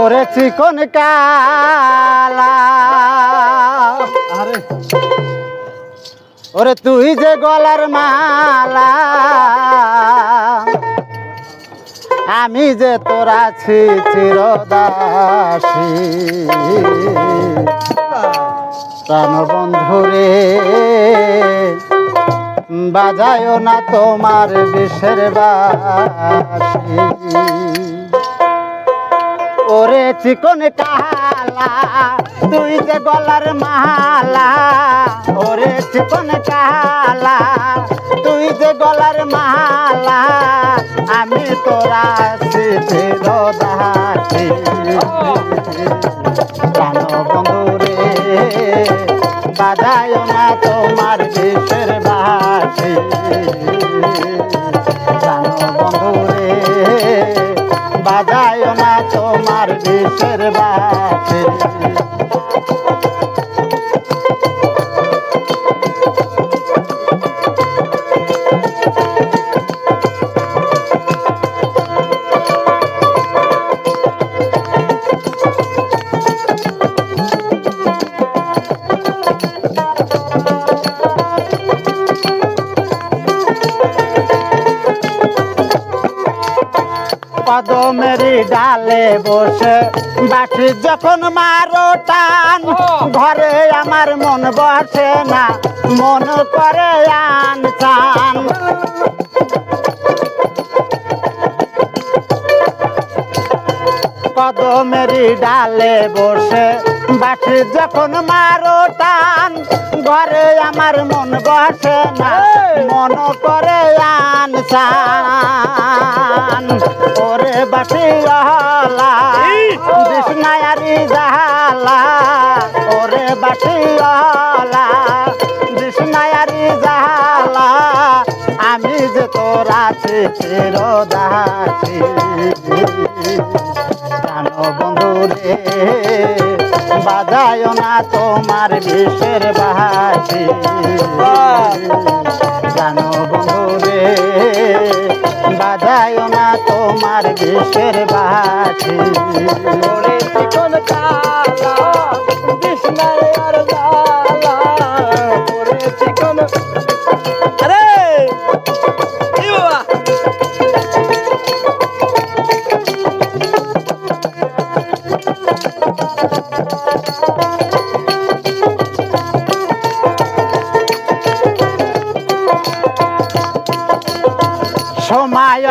ওরে চিকন কালা। ওরে তুই যে গলার মালা। আমি যে তোরা আছি চিরদাসী। প্রাণ বন্ধুরে বাজায়ও না তোমার বিষের বাসি। চিকন কালা, তুই যে গলার মালা, ওরে চিকন কালা, তুই যে গলার মালা, আমি তোরা প্রাণ বন্ধুরে না তোমার দেশের না তোমার দেশের বাসি। কদমেরি ডালে বসে বাটি যখন মারো টান ঘরে আমার মন বসে না মন করে আন চান। কদমেরি ডালে বসে বাটি যখন মারো টান ঘরে আমার মন বসে না মন করে আন চান। ওরে বাটি হলা বিষ্ণায়ারি জালা ওরে বাটি হলা বিষ্ণায়ারি জাহালা। আমি যে তোর আছি চিরদাসী। বন্ধু রে বাজায় না তোমার বিষের বাসি জানো বন্ধু রে বাজায় না তোমার বিষের বাসি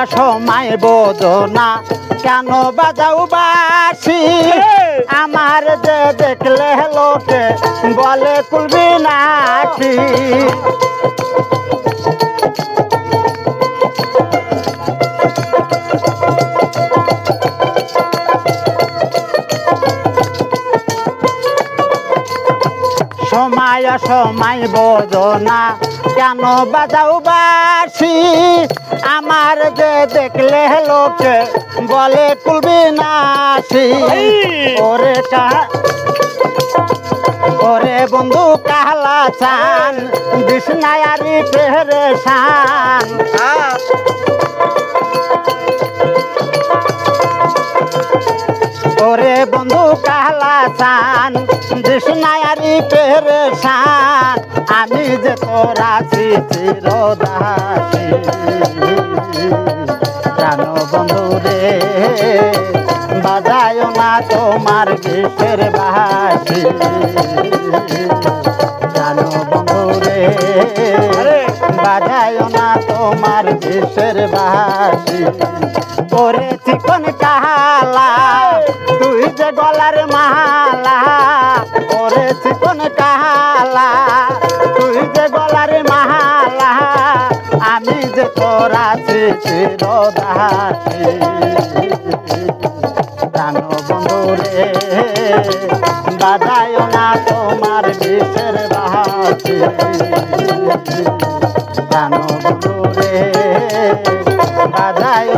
সময় বোধনা কেন বাজাও বাসি? আমার যে দেখলে লোকে বলে কুলবি নাকি? সময় সময় বোঝনা কেন বাজাও বাসি? আমার যে দেখলে লোকে বলে কুলবি নাসি। ওরে কা ওরে বন্ধু কাহলা চান বিষ্ণায়ারি পেহরে শান চান বিষ্ণায়ারি পেহরে শান আমি যে তোরা চিরদাসী জানো বন্ধু রে বাজায় না তোমার বিষের বাসি। জানো বন্ধু রে বাজায় না তোমার বিষের বাসি। ওরে চিকন কাহালা যে গলার মালা ওরে চিকন কাহালা তুই যে গলার মালা, আমি যে চিরদাসী। জানো বন্ধু রে বাজায় না তোমার বিষের বাসি। জানো বন্ধু রে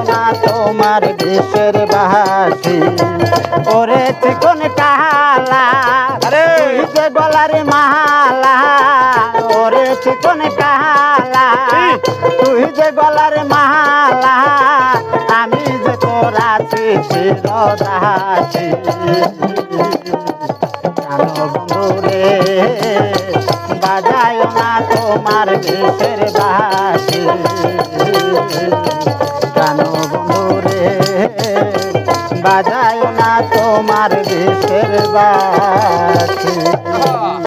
না তোমার বিষের বাসি। ওরে চিকন কালা আরে! তুই যে গলার মালা ওরে চিকন কালা তুই যে গলার মালা আমি যে তোরা চির দাসী। জানো বন্ধু রে বাজায় না তোমার দেশের বাসী। বাসী